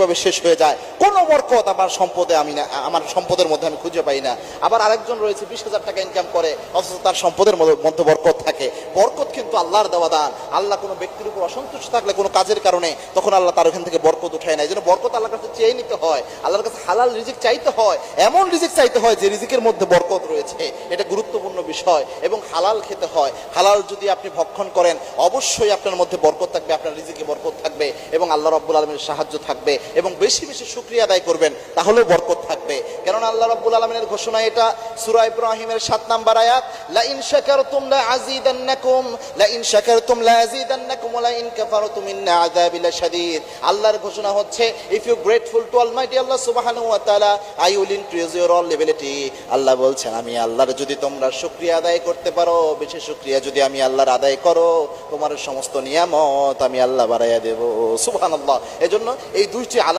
ভাবে শেষ হয়ে যায়। কোনো বরকত আমার সম্পদে আমি না আমার সম্পদের মধ্যে আমি খুঁজে পাই না। আবার আরেকজন রয়েছে, বিশ হাজার টাকা ইনকাম করে, অথচ তার সম্পদের মধ্যে- বরকত থাকে। বরকত কিন্তু আল্লাহর দেওয়া দান। আল্লাহ কোনো ব্যক্তির উপর অসন্তুষ্ট থাকলে কোনো কাজের কারণে তখন আল্লাহ তার ওখান থেকে বরকত উঠায় না। এই জন্য বরকত আল্লাহর কাছে চেয়ে নিতে হয়। আল্লাহর কাছে হালাল রিজিক চাইতে হয়। এমন রিজিক চাইতে হয় যে রিজিকের মধ্যে বরকত রয়েছে। এটা গুরুত্বপূর্ণ বিষয় এবং হালাল খেতে হয়। হালাল যদি আপনি ভক্ষণ করেন, অবশ্যই আপনার মধ্যে বরকত থাকবে, আপনার রিজিকে বরকত এবং আল্লাহ রব্বুল আলমীর সাহায্য থাকবে এবং বেশি বেশি শুক্রিয়া আদায় করবেন, তাহলেও বরকত থাকবে। আল্লাহ রব্বুল আলমিনের ঘোষণা এটা। সূরা ইব্রাহিমের সাত নাম্বার আয়াত লা ইন শাকারতুম লা আযীদান্নাকুম লা ইন শাকারতুম লা আযীদান্নাকুম ওয়া লা ইন কাফারতুম ইন্না আযাবি লাশাদীদ আল্লাহর ঘোষণা হচ্ছে if you grateful to almighty Allah সুবহানাহু ওয়া তাআলা I will increase your all লেভেলিটি আল্লাহ বলছেন, আমি আল্লাহর যদি তোমরা শুকরিয়া আদায় করতে পারো, বেশি শুকরিয়া যদি আমি আল্লাহর আদায় করো, তোমার সমস্ত নিয়ামত আমি আল্লাহ বাড়াইয়া দেব। সুবহানাল্লাহ। এজন্য এই দুইটি